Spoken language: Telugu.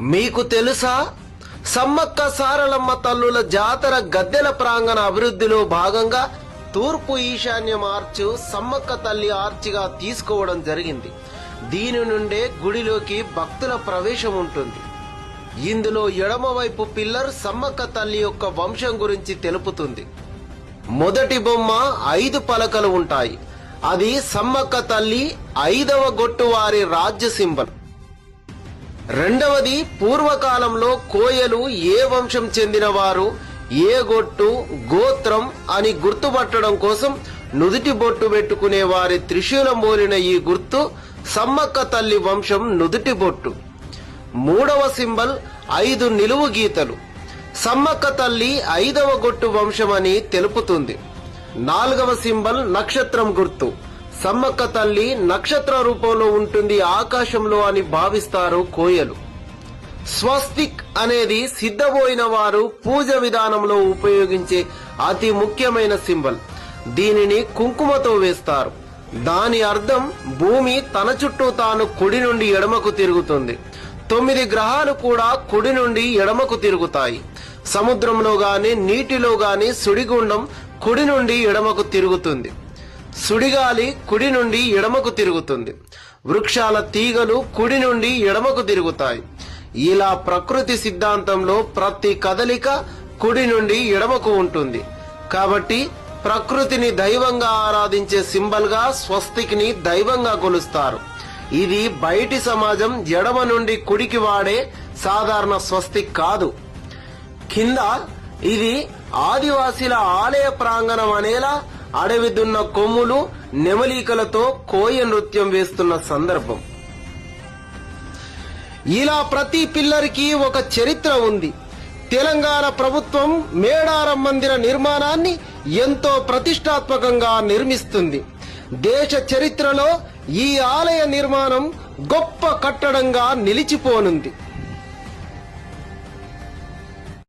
మీకు తెలుసా? సమ్మక్క సారలమ్మ తల్లుల జాతర గద్దెల ప్రాంగణ అభివృద్ధిలో భాగంగా తూర్పు ఈశాన్యం ఆర్చు సమ్మక్క తల్లి ఆర్చిగా తీసుకోవడం జరిగింది. దీని నుండే గుడిలోకి భక్తుల ప్రవేశం ఉంటుంది. ఇందులో ఎడమవైపు పిల్లర్ సమ్మక్క తల్లి యొక్క వంశం గురించి తెలుపుతుంది. మొదటి బొమ్మ ఐదు పలకలు ఉంటాయి. అది సమ్మక్క తల్లి ఐదవ గొట్టువారి రాజ్య సింబల్. రెండవది పూర్వకాలంలో కోయలు ఏ వంశం చెందినవారు? ఏ గొట్టు గోత్రం అని గుర్తుపట్టడం కోసం నుదుటి బొట్టు పెట్టుకునే వారి త్రిశూలం పోలిన ఈ గుర్తు సమ్మక్క తల్లి వంశం నుదుటి బొట్టు. మూడవ సింబల్ ఐదు నిలువు గీతలు. సమ్మక్క తల్లి ఐదవ గొట్టు వంశమని తెలుపుతుంది. నాలుగవ సింబల్ నక్షత్రం గుర్తు. సమ్మక్క తల్లి నక్షత్ర రూపంలో ఉంటుంది ఆకాశంలో అని భావిస్తారు కోయలు. స్వస్తిక్ అనేది సిద్ధపోయిన వారు పూజ విధానంలో ఉపయోగించే అతి ముఖ్యమైన సింబల్. దీనిని కుంకుమతో వేస్తారు. దాని అర్థం భూమి తన చుట్టూ తాను కుడి నుండి ఎడమకు తిరుగుతుంది. తొమ్మిది గ్రహాలు కూడా కుడి నుండి ఎడమకు తిరుగుతాయి. సముద్రంలో గాని నీటిలో గాని సుడిగుండం కుడి నుండి ఎడమకు తిరుగుతుంది. సుడిగాలి కుడి నుండి ఎడమకు తిరుగుతుంది. వృక్షాల తీగలు కుడి నుండి ఎడమకు తిరుగుతాయి. ఇలా ప్రకృతి సిద్ధాంతంలో ప్రతి కదలిక కుడి నుండి ఎడమకు ఉంటుంది. కాబట్టి ప్రకృతిని దైవంగా ఆరాధించే సింబల్గా స్వస్తికిని దైవంగా కొలుస్తారు. ఇది బయటి సమాజం ఎడమ నుండి కుడికి వాడే సాధారణ స్వస్తిక్ కాదు. కింద ఇది ఆదివాసీల ఆలయ ప్రాంగణం అనేలా అడవిదున్న కొమ్ములు నెమలీకలతో కోయ నృత్యం వేస్తున్న సందర్భం. ఇలా ప్రతి పిల్లరికి ఒక చరిత్ర ఉంది. తెలంగాణ ప్రభుత్వం మేడారం మందిర నిర్మాణాన్ని ఎంతో ప్రతిష్టాత్మకంగా నిర్మిస్తుంది. దేశ చరిత్రలో ఈ ఆలయ నిర్మాణం గొప్ప కట్టడంగా నిలిచిపోనుంది.